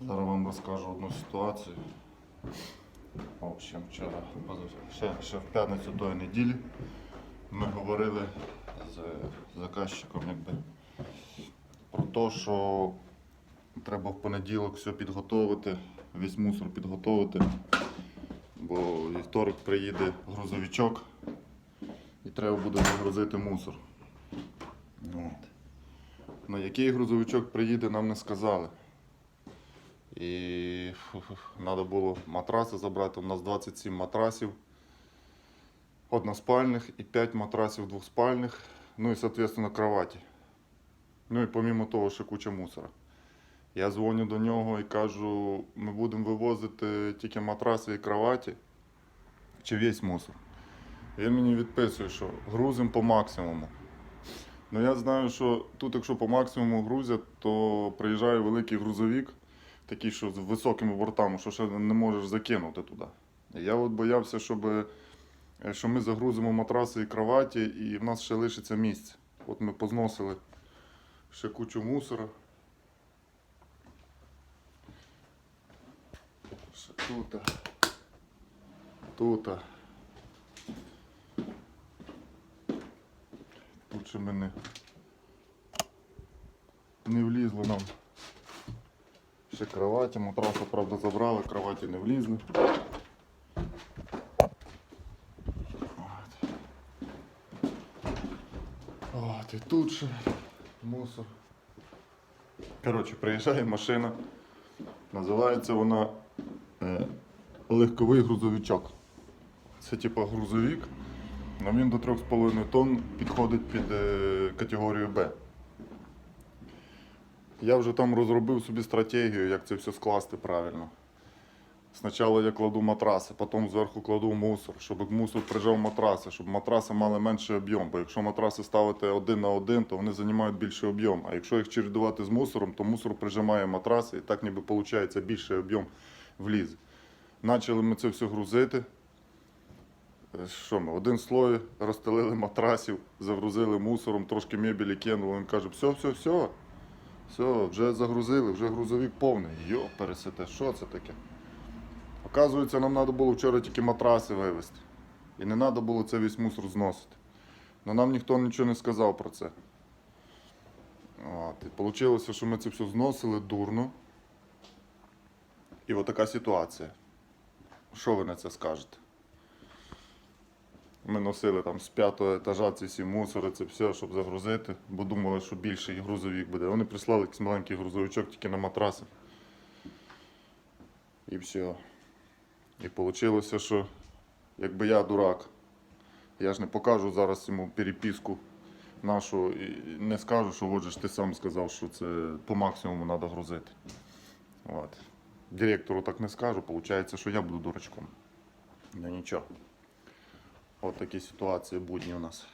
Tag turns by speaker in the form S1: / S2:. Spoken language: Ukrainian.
S1: Зараз вам розкажу одну ситуацію. В общем, вчора, ще, ще в п'ятницю тої неділі ми говорили з заказчиком якби, про те, що треба в понеділок все підготовити, весь мусор підготовити, бо вівторок приїде грузовичок і треба буде загрузити мусор. От. На який грузовичок приїде, нам не сказали. І треба було матраси забрати. У нас 27 матрасів односпальних і 5 матрасів двохспальних. Ну і, соответственно, кроваті. Ну і помімо того, ще куча мусора. Я дзвоню до нього і кажу, ми будемо вивозити тільки матраси і кроваті чи весь мусор. Він мені відписує, що грузимо по максимуму. Ну я знаю, що тут, якщо по максимуму грузять, то приїжджає великий грузовик, такий, що з високими бортами, що ще не можеш закинути туди. Я от боявся, щоб, е, що ми загрузимо матраси і кроваті, і в нас ще лишиться місце. От ми позносили ще кучу мусора. Ще тут. Тут. Тут ще мене не влізло нам. Ще кроваті, матраса, правда, забрали, кроваті не влізли. От. От, і тут ще мусор. Коротше, приїжджає машина. Називається вона е, легковий грузовичок. Це типа грузовик, але він до 3,5 тонн підходить під е, категорію Б. Я вже там розробив собі стратегію, як це все скласти правильно. Спочатку я кладу матраси, потім зверху кладу мусор, щоб мусор прижав матраси, щоб матраси мали менший об'єм. Бо якщо матраси ставити один на один, то вони займають більший об'єм. А якщо їх чередувати з мусором, то мусор прижимає матраси і так ніби виходить більший об'єм влізе. Почали ми це все грузити. Е, Що ми? Один слой розстелили матрасів, загрузили мусором, трошки мебелі кинули. Він каже, все, все, все. Все, вже загрузили, вже грузовик повний. Йо, пересете, що це таке? Оказується, нам треба було вчора тільки матраси вивезти. І не треба було це весь мусор зносити. Но нам ніхто нічого не сказав про це. От, і вийшло, що ми це все зносили дурно. І от така ситуація. Що ви на це скажете? Ми носили там з п'ятого етажа ці всі мусори, це все, щоб загрузити, бо думали, що більший грузовик буде. Вони прислали якийсь маленький грузовичок тільки на матраси. І все. І вийшло, що якби я дурак, я ж не покажу зараз йому переписку нашу і не скажу, що от ж ти сам сказав, що це по максимуму треба грузити. От. Директору так не скажу, виходить, що я буду дурачком. Ну нічого. От такі ситуації будні у нас.